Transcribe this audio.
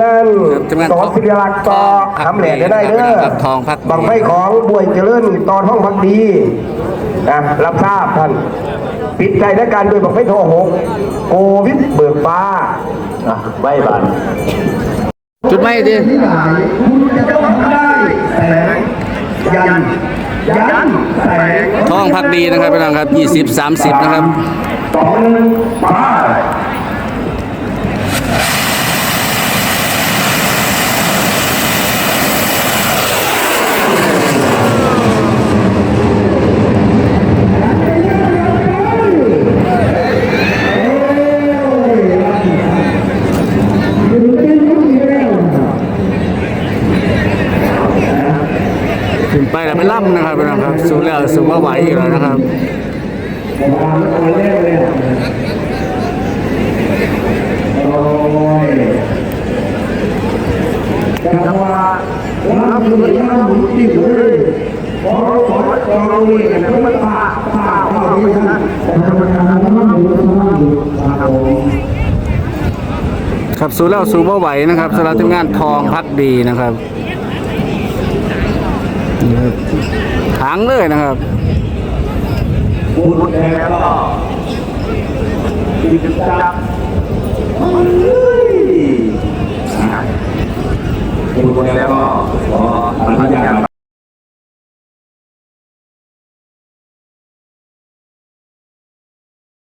งานทำงานสอนศิลลักษณ์ต่อพักทำแหล่ได้ได้เด้อครับทองพักดีบังไฟของบวยเจริญตอนห้องพักดีนะรับทราบท่านปิดใจและการด้วยบังไฟโทหกโควิดเบิกฟ้าอะไหว้บานจุดไม่ดิที่ไหนคุณจะต้องได้แสงยันยันแสงทองพักดีนะครับพี่น้องครับ 20 30 นะครับสองหนึ่งไปขึ้ แล้วไปล่ำนะครับพี่น้องครับสูงแล้วสูงว่าไหวอยู่แล้วนะครับจังหวะรับมือยังหมุนติ้วเลยพอสอนกองนี่กันทุกมันป่าป่าป่าที่นั่นแต่ธรรมดามันอยู่ตรงนั้นอยู่ครับครับสูงแล้วสูงว่าไหวนะครับสำหรับทีมงานทองพักดีนะครับ ครับขังเลยนะครับพูดแล้วก็จิตจับพูดแล้วก็ขออนุญาต